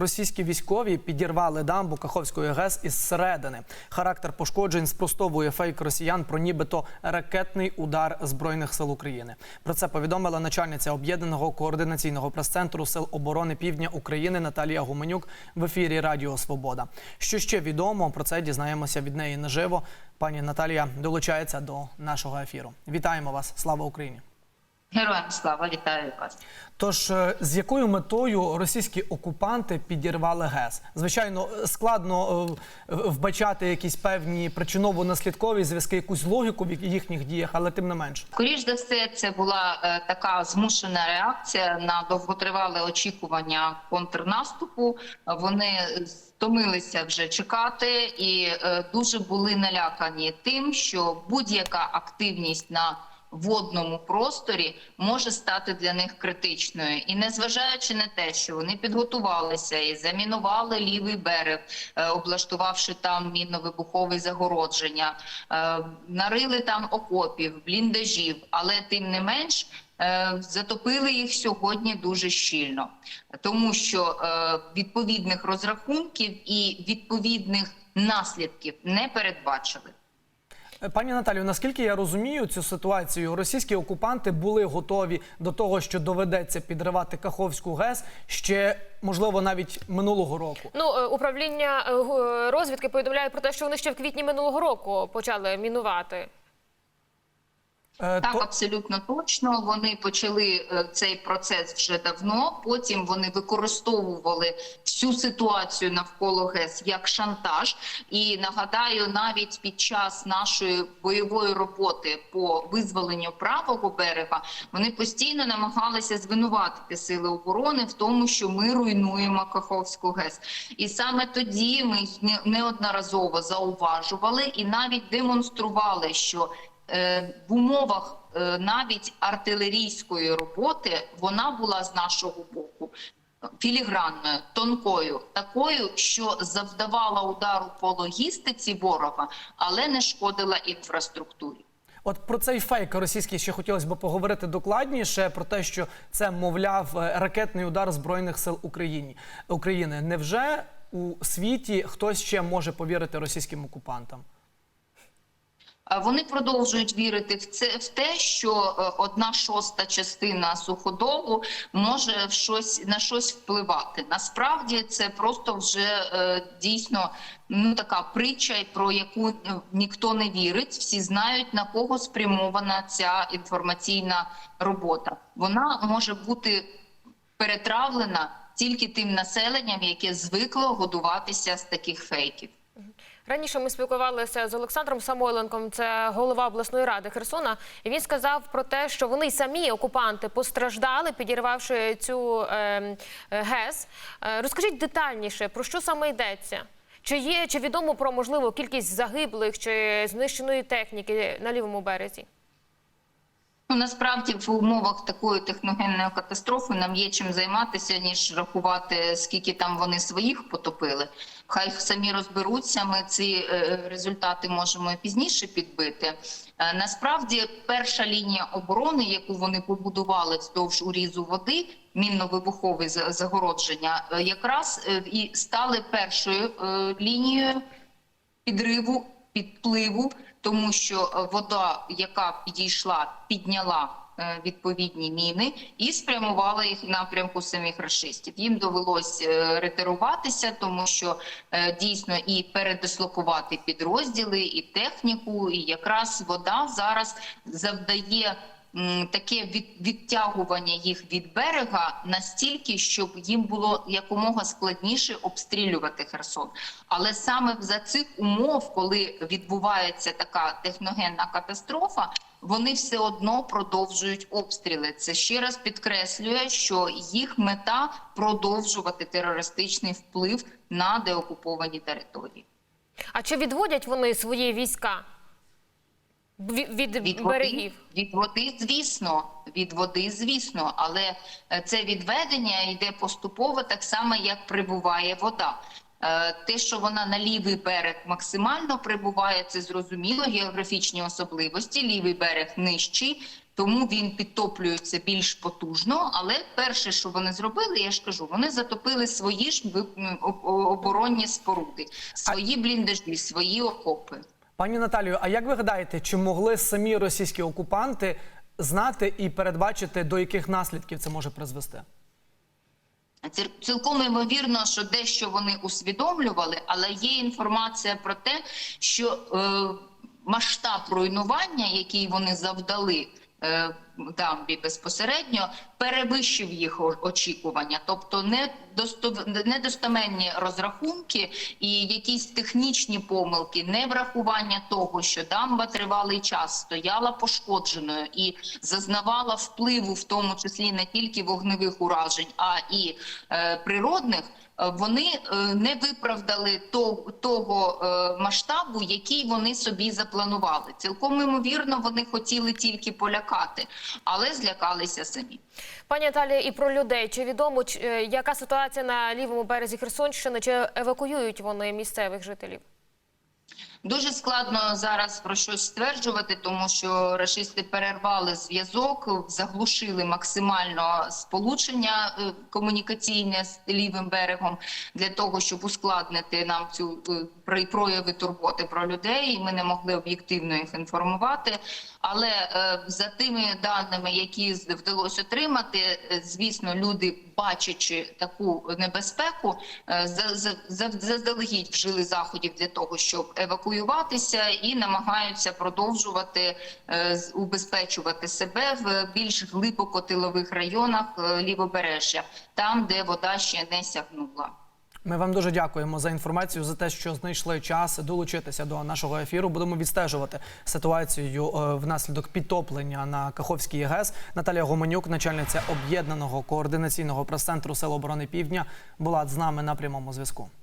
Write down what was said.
російські військові підірвали дамбу Каховської ГЕС із середини. Характер пошкоджень спростовує фейк росіян про нібито ракетний удар збройних сил України. Про це повідомила начальниця об'єднаного координаційного прес-центру сил оборони Півдня України Наталія Гуменюк в ефірі Радіо Свобода. Що ще відомо про це дізнаємося від неї наживо. Пані Наталія долучається до нашого ефіру. Вітаємо вас! Слава Україні! Героям слава вітаю вас. Тож е, з якою метою російські окупанти підірвали ГЕС? Звичайно, складно е, вбачати якісь певні причиново-наслідкові зв'язки, якусь логіку в їхніх діях, але тим не менш. Скоріш за все, це була е, така змушена реакція на довготривале очікування контрнаступу. Вони стомилися вже чекати і е, дуже були налякані тим, що будь-яка активність на водному просторі може стати для них критичною, і незважаючи на те, що вони підготувалися і замінували лівий берег, е, облаштувавши там мінно-вибухове загородження, е, нарили там окопів, бліндажів, але тим не менш. е, Затопили їх сьогодні дуже щільно, тому що відповідних розрахунків і відповідних наслідків не передбачили. Е, Пані Наталію, наскільки я розумію цю ситуацію, російські окупанти були готові до того, що доведеться підривати Каховську ГЕС ще можливо навіть минулого року. Ну, е, управління е, розвідки повідомляє про те, що вони ще в квітні минулого року почали мінувати. Е, Так, абсолютно точно. Вони почали е, цей процес вже давно. Потім вони використовували всю ситуацію навколо ГЕС як шантаж. І нагадаю, навіть під час нашої бойової роботи по визволенню правого берега вони постійно намагалися звинуватити сили оборони в тому, що ми руйнуємо Каховську ГЕС. І саме тоді ми не- неодноразово зауважували і навіть демонстрували, що в умовах е, навіть артилерійської роботи вона була з нашого боку філігранною, тонкою, такою, що завдавала удару по логістиці ворога, але не шкодила інфраструктурі. От про цей фейк російський ще хотілося б поговорити докладніше про те, що це мовляв е, ракетний удар збройних сил Україні України. Невже у світі хтось ще може повірити російським окупантам? А Вони продовжують вірити в це в те, що е, одна шоста частина суходолу може в щось на щось впливати. Насправді це просто вже е, дійсно ну така притча, про яку е, ніхто не вірить. Всі знають на кого спрямована ця інформаційна робота. Вона може бути перетравлена тільки тим населенням, яке звикло годуватися з таких фейків. Раніше ми спілкувалися з Олександром Самойленком, це голова обласної ради Херсона. І він сказав про те, що вони самі окупанти постраждали, підірвавши цю е, е, ГЕС. Розкажіть детальніше, про що саме йдеться? Чи є чи відомо про можливу кількість загиблих чи знищеної техніки на лівому березі? Ну, насправді в умовах такої техногенної катастрофи нам є чим займатися, ніж рахувати, скільки там вони своїх потопили. Хай самі розберуться. Ми ці е, результати можемо пізніше підбити. Е, Насправді, перша лінія оборони, яку вони побудували вздовж урізу води, мінно-вибухове загородження, е, якраз і стали першою лінією підриву, підпливу, тому що е, вода, яка підійшла, підняла е, відповідні міни і спрямувала їх напрямку самих рашистів. Їм довелось е, ретируватися, тому що дійсно і передислокувати підрозділи, і техніку, і якраз вода зараз завдає. Таке від, відтягування їх від берега настільки, щоб їм було якомога складніше обстрілювати Херсон. Але саме за цих умов, коли відбувається така техногенна катастрофа, вони все одно продовжують обстріли. Це ще раз підкреслює, що їх мета продовжувати терористичний вплив на деокуповані території. А чи відводять вони свої війська від, від, Від берегів? води, від води, звісно, від води, звісно, але е, це відведення йде поступово, так само як прибуває вода. Е, Те, що вона на лівий берег максимально прибуває, це зрозуміло. Географічні особливості. Лівий берег нижчий, тому він підтоплюється більш потужно. Але перше, що вони зробили, я ж кажу, вони затопили свої ж оборонні споруди, свої бліндажі, свої окопи. Пані Наталію, а як ви гадаєте, чи могли самі російські окупанти знати і передбачити, до яких наслідків це може призвести? Ці- Цілком ймовірно, що дещо вони усвідомлювали, але є інформація про те, що е, масштаб руйнування, який вони завдали е, дамбі безпосередньо, перевищив їх очікування. Тобто не достов- розрахунки і якісь технічні помилки, не врахування того, що дамба тривалий час стояла пошкодженою і зазнавала впливу, в тому числі не тільки вогневих уражень, а і е, природних. е, Вони е, не виправдали того е, масштабу, який вони собі запланували. Цілком ймовірно, вони хотіли тільки полякати, але злякалися самі. Пані Наталія, і про людей чи відомо е, яка ситуація на лівому березі Херсонщини? Чи евакуюють вони місцевих жителів? Дуже складно зараз про щось стверджувати, тому що рашисти перервали зв'язок, заглушили максимально сполучення е, комунікаційне з лівим берегом для того, щоб ускладнити нам цю е, прояви турботи про людей. Ми не могли об'єктивно їх інформувати. Але е, за тими даними, які вдалося отримати, звісно, люди, бачачи таку небезпеку, за- за- за- заздалегідь вжили заходів для того, щоб евакуюватися, і намагаються продовжувати е, убезпечувати себе в більш глибоко тилових районах е, лівобережжя, там, де вода ще не сягнула. Ми вам дуже дякуємо за інформацію, за те, що знайшли час долучитися до нашого ефіру. Будемо відстежувати ситуацію е, внаслідок підтоплення на Каховській ГЕС. Наталія Гоманюк, начальниця об'єднаного координаційного прес-центру Сил оборони Півдня, була з нами на прямому зв'язку.